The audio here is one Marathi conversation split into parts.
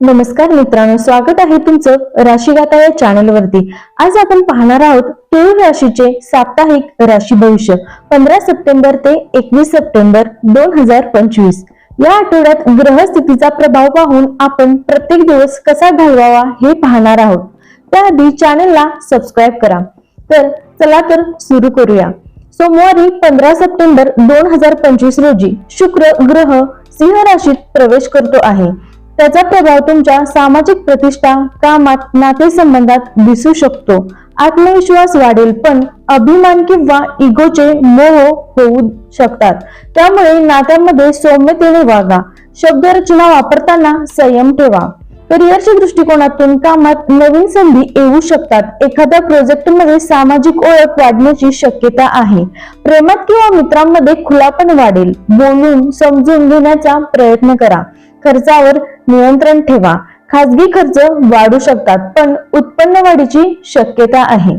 नमस्कार मित्रांनो स्वागत आहे तुमचं राशीगाता या चॅनल वरती. आज आपण पाहणार आहोत तुळ राशीचे साप्ताहिक राशी भविष्य पंधरा सप्टेंबर ते एकवीस सप्टेंबर दोन हजार पंचवीस. या आठवड्यात ग्रहस्थितीचा प्रभाव पाहून आपण प्रत्येक दिवस कसा घालवावा हे पाहणार आहोत. त्याआधी चॅनलला सबस्क्राईब करा. तर चला तर सुरू करूया. सोमवारी पंधरा सप्टेंबर दोन हजार पंचवीस रोजी शुक्र ग्रह सिंह राशीत प्रवेश करतो आहे. त्याचा प्रभाव तुमच्या सामाजिक प्रतिष्ठा कामात नातेसंबंधात दिसू शकतो. आत्मविश्वास वाढेल पण अभिमान किंवा इगोचे मोह होऊ शकतात. त्यामुळे नात्यांमध्ये सौम्यतेने वागा. शब्दरचना वापरताना संयम ठेवा. करिअरच्या दृष्टिकोनातून कामात नवीन संधी येऊ शकतात. एखाद्या प्रोजेक्टमध्ये सामाजिक ओळख वाढण्याची शक्यता आहे. प्रेमात किंवा मित्रांमध्ये खुलापण वाढेल. बोलून समजून घेण्याचा प्रयत्न करा. खर्चावर नियंत्रण ठेवा. खाजगी खर्च वाढू शकतात पण उत्पन्न वाढीची शक्यता आहे.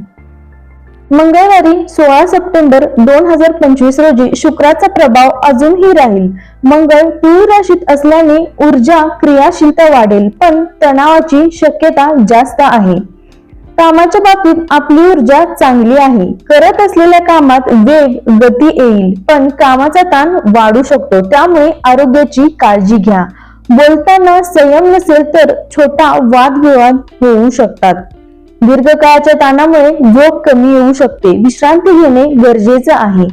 मंगळवारी सोळा सप्टेंबर दोन हजार पंचवीस रोजी शुक्राचा प्रभाव अजूनही राहील. मंगळ तूळ राशीत असल्याने ऊर्जा क्रियाशीलता वाढेल पण तणावाची शक्यता जास्त आहे. कामाच्या बाबतीत आपली ऊर्जा चांगली आहे. करत असलेल्या कामात वेग गती येईल पण कामाचा ताण वाढू शकतो. त्यामुळे आरोग्याची काळजी घ्या. बोलताना संयम नसेल तर छोटा वादविवाद होऊ शकतात. दीर्घकाळाच्या ताणामुळे झोप कमी येऊ शकते. विश्रांती घेणे गरजेचं आहे.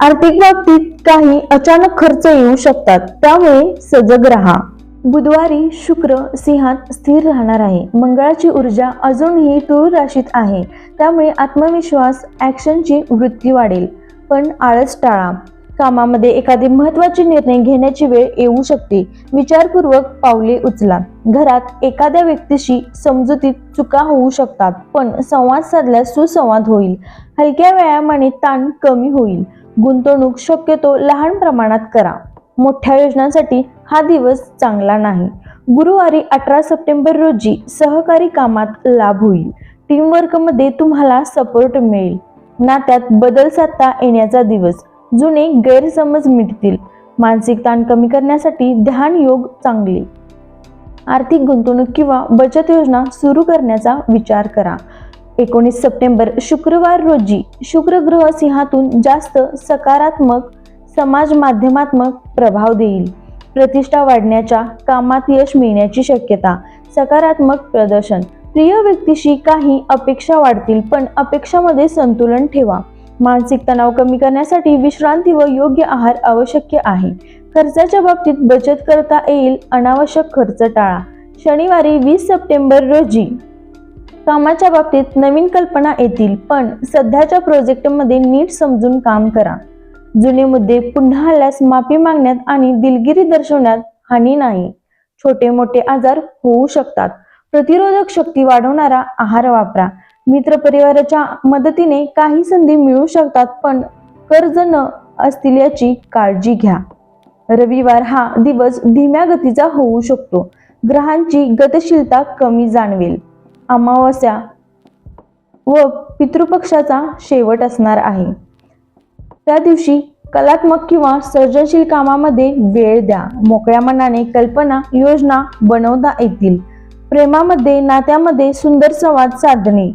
आर्थिक बाबतीत काही अचानक खर्च येऊ शकतात. त्यामुळे सजग राहा. बुधवारी शुक्र सिंहात स्थिर राहणार आहे. मंगळाची ऊर्जा अजूनही तूळ राशीत आहे. त्यामुळे आत्मविश्वास ॲक्शनची वृत्ती वाढेल. पण आळस टाळा. कामामध्ये एखादे महत्वाची निर्णय घेण्याची वेळ येऊ शकते. विचारपूर्वक पावले उचला. घरात एखाद्या व्यक्तीशी समजुतीत चुका होऊ शकतात पण संवाद साधल्यास सुसंवाद होईल. हलक्या व्यायामाने ताण कमी होईल. गुंतवणूक शक्यतो लहान प्रमाणात करा. मोठ्या योजनांसाठी हा दिवस चांगला नाही. गुरुवारी अठरा सप्टेंबर रोजी सहकारी कामात लाभ होईल. टीमवर्कमध्ये तुम्हाला सपोर्ट मिळेल. नात्यात बदल साधता येण्याचा दिवस. जुने गैरसमज मिटतील. मानसिक ताण कमी करण्यासाठी ध्यान योग चांगले. आर्थिक गुंतवणूक किंवा बचत योजना सुरू करण्याचा विचार करा. एकोणीस सप्टेंबर शुक्रवार रोजी शुक्रग्रह सिंहातून जास्त सकारात्मक समाज माध्यमात्मक प्रभाव देईल. प्रतिष्ठा वाढण्याच्या कामात यश मिळण्याची शक्यता सकारात्मक प्रदर्शन. प्रिय व्यक्तीशी काही अपेक्षा वाढतील पण अपेक्षामध्ये संतुलन ठेवा. मानसिक तणाव कमी करण्यासाठी विश्रांती व योग्य आहार आवश्यक आहे. खर्चाच्या बाबतीत बचत करता येईल. अनावश्यक खर्च टाळा. शनिवारी वीस सप्टेंबर रोजी. कामाच्या बाबतीत नवीन कल्पना येतील पण सध्याच्या प्रोजेक्टमध्ये नीट समजून काम करा. जुने मुद्दे पुन्हा आल्यास माफी मागण्यात आणि दिलगिरी दर्शवण्यात हानी नाही. छोटे मोठे आजार होऊ शकतात. प्रतिरोधक शक्ती वाढवणारा आहार वापरा. मित्रपरिवाराच्या मदतीने काही संधी मिळू शकतात पण कर्ज न असतील याची काळजी घ्या. रविवार हा दिवस धीम्या गतीचा होऊ शकतो. ग्रहांची गतिशीलता कमी जाणवेल. अमावस्या व पितृपक्षाचा शेवट असणार आहे. त्या दिवशी कलात्मक किंवा सर्जनशील कामामध्ये वेळ द्या. मोकळ्या मनाने कल्पना योजना बनवता येतील. प्रेमामध्ये नात्यामध्ये सुंदर संवाद साधणे.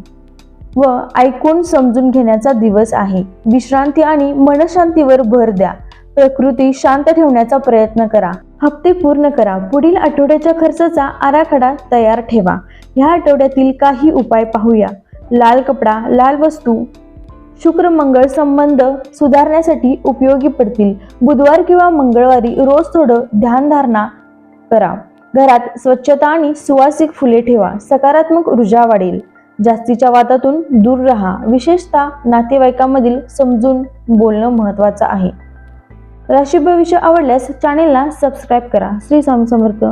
व ऐकून समजून घेण्याचा दिवस आहे. विश्रांती आणि मनशांतीवर भर द्या. प्रकृती शांत ठेवण्याचा प्रयत्न करा. हप्ते पूर्ण करा. पुढील आठवड्याच्या खर्चाचा आराखडा तयार ठेवा. ह्या आठवड्यातील काही उपाय पाहूया. लाल कपडा लाल वस्तू शुक्र मंगळ संबंध सुधारण्यासाठी उपयोगी पडतील. बुधवार किंवा मंगळवारी रोज थोडं ध्यानधारणा करा. घरात स्वच्छता आणि सुवासिक फुले ठेवा. सकारात्मक ऊर्जा वाढेल. जास्तीच्या वादातून दूर राहा. विशेषतः नातेवाईकांमधील समजून बोलणं महत्त्वाचं आहे. राशी भविष्य आवडल्यास चॅनेलला सबस्क्राईब करा. श्री स्वामी समर्थ.